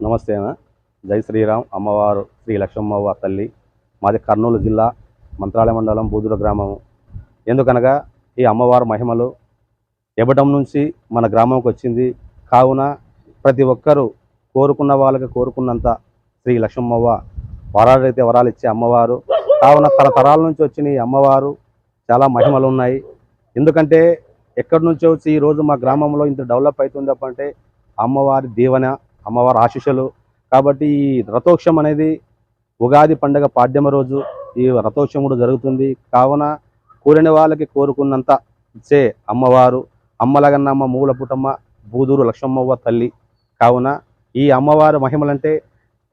నమస్తే జై శ్రీరామ్ అమ్మవారు శ్రీ లక్ష్మమ్మవ్వ తల్లి. మాది కర్నూలు జిల్లా మంత్రాలయ మండలం బూదుర గ్రామము. ఎందుకనగా ఈ అమ్మవారి మహిమలు ఇవ్వటం నుంచి మన గ్రామంకి వచ్చింది. కావున ప్రతి ఒక్కరూ కోరుకున్న వాళ్ళకి కోరుకున్నంత శ్రీ లక్ష్మవ్వ వరాలైతే వరాలు ఇచ్చే అమ్మవారు. కావున తరతరాల నుంచి వచ్చిన ఈ అమ్మవారు చాలా మహిమలు ఉన్నాయి ఎందుకంటే ఎక్కడి నుంచో వచ్చి ఈ రోజు మా గ్రామంలో ఇంత డెవలప్ అవుతుంది అంటే అమ్మవారి దీవెన అమ్మవారి ఆశీస్సులు. కాబట్టి ఈ రథోక్షం అనేది ఉగాది పండగ పాడ్యమ రోజు ఈ రథోత్సవం కూడా జరుగుతుంది. కావున కోరిన వాళ్ళకి కోరుకున్నంత ఇచ్చే అమ్మవారు అమ్మలగన్నమ్మ మూల పుటమ్మ బూదూరు లక్ష్మమ్మవ్వ తల్లి. కావున ఈ అమ్మవారు మహిమలంటే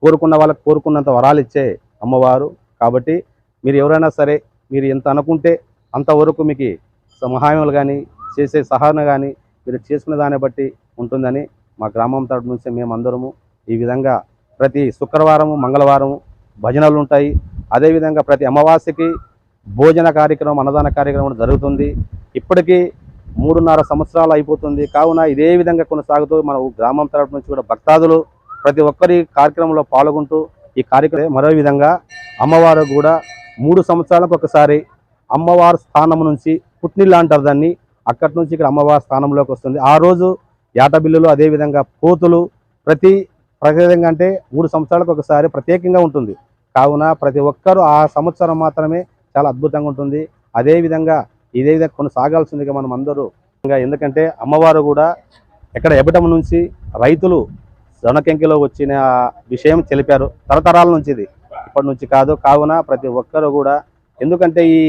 కోరుకున్న వాళ్ళకి కోరుకున్నంత వరాలు ఇచ్చే అమ్మవారు. కాబట్టి మీరు ఎవరైనా సరే మీరు ఎంత అనుకుంటే అంతవరకు మీకు సహాయములు కానీ చేసే సహాయం కానీ మీరు చేసుకునే దాన్ని బట్టి ఉంటుందని మా గ్రామం తరపు నుంచి మేమందరము ఈ విధంగా ప్రతి శుక్రవారము మంగళవారము భజనలు ఉంటాయి. అదేవిధంగా ప్రతి అమావాస్యకి భోజన కార్యక్రమం అన్నదాన కార్యక్రమం జరుగుతుంది. ఇప్పటికీ మూడున్నర సంవత్సరాలు అయిపోతుంది. కావున ఇదే విధంగా కొనసాగుతూ మన గ్రామం తరపు నుంచి కూడా భక్తాదులు ప్రతి ఒక్కరి కార్యక్రమంలో పాల్గొంటూ ఈ కార్యక్రమం మరో విధంగా అమ్మవారు కూడా మూడు సంవత్సరాలకు ఒకసారి అమ్మవారి స్థానం నుంచి పుట్నిల్లు అంటారు దాన్ని. అక్కడి నుంచి ఇక్కడ అమ్మవారి స్థానంలోకి వస్తుంది. ఆ రోజు ఏట బిల్లులు అదేవిధంగా పోతులు ప్రతి ప్రత్యేకంగా అంటే మూడు సంవత్సరాలకు ఒకసారి ప్రత్యేకంగా ఉంటుంది. కావున ప్రతి ఒక్కరూ ఆ సంవత్సరం మాత్రమే చాలా అద్భుతంగా ఉంటుంది. అదేవిధంగా ఇదే విధంగా కొనసాగాల్సిందిగా మనం అందరూ ఇంకా ఎందుకంటే అమ్మవారు కూడా ఎక్కడ ఎబటం నుంచి రైతులు జొనకెంకిలో వచ్చిన విషయం తెలిపారు. తరతరాల నుంచి ఇది. ఇప్పటి నుంచి కాదు. కావున ప్రతి ఒక్కరు కూడా ఎందుకంటే ఈ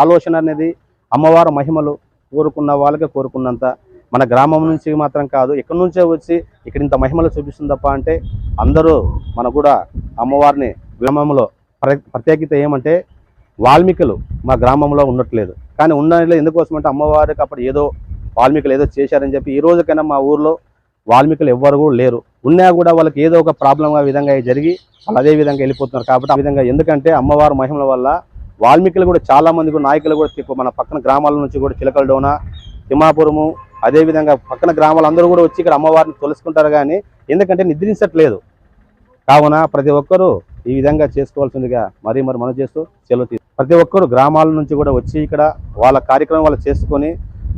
ఆలోచన అనేది అమ్మవారు మహిమలు కోరుకున్న వాళ్ళకే కోరుకున్నంత మన గ్రామం నుంచి మాత్రం కాదు ఎక్కడి నుంచే వచ్చి ఇక్కడ ఇంత మహిమలు చూపిస్తుంది తప్ప అంటే అందరూ మన కూడా అమ్మవారిని గ్రామంలో ప్ర ప్రత్యేకత ఏమంటే వాల్మీకులు మా గ్రామంలో ఉండట్లేదు. కానీ ఉండలేదు ఎందుకోసం అంటే అమ్మవారికి అప్పుడు ఏదో వాల్మీకులు ఏదో చేశారని చెప్పి ఈ రోజుకైనా మా ఊర్లో వాల్మీకులు ఎవ్వరు కూడా లేరు. ఉన్నా కూడా వాళ్ళకి ఏదో ఒక ప్రాబ్లంగా విధంగా జరిగి వాళ్ళు అదే విధంగా వెళ్ళిపోతున్నారు కాబట్టి ఆ విధంగా ఎందుకంటే అమ్మవారు మహిమల వల్ల వాల్మీకులు కూడా చాలా మంది కూడా నాయకులు కూడా తిప్పు మన పక్కన గ్రామాల నుంచి కూడా చిలకలడోన తిమ్మాపురము అదేవిధంగా పక్కన గ్రామాలందరూ కూడా వచ్చి ఇక్కడ అమ్మవారిని తొలుసుకుంటారు కానీ ఎందుకంటే నిద్రించట్లేదు. కావున ప్రతి ఒక్కరూ ఈ విధంగా చేసుకోవాల్సిందిగా మరీ మరి మనం చేస్తూ సెలవు తీ ప్రతి ఒక్కరు గ్రామాల నుంచి కూడా వచ్చి ఇక్కడ వాళ్ళ కార్యక్రమం వాళ్ళు చేసుకొని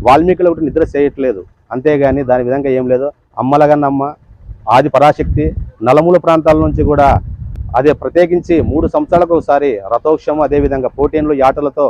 వాల్మీకులు ఒకటి నిద్ర చేయట్లేదు. అంతేగాని దాని విధంగా ఏం లేదు. అమ్మలగన్నమ్మ ఆది పరాశక్తి నలమూల ప్రాంతాల నుంచి కూడా అదే ప్రత్యేకించి మూడు సంవత్సరాలకు ఒకసారి రథోక్షం అదేవిధంగా పోటీన్లు యాటలతో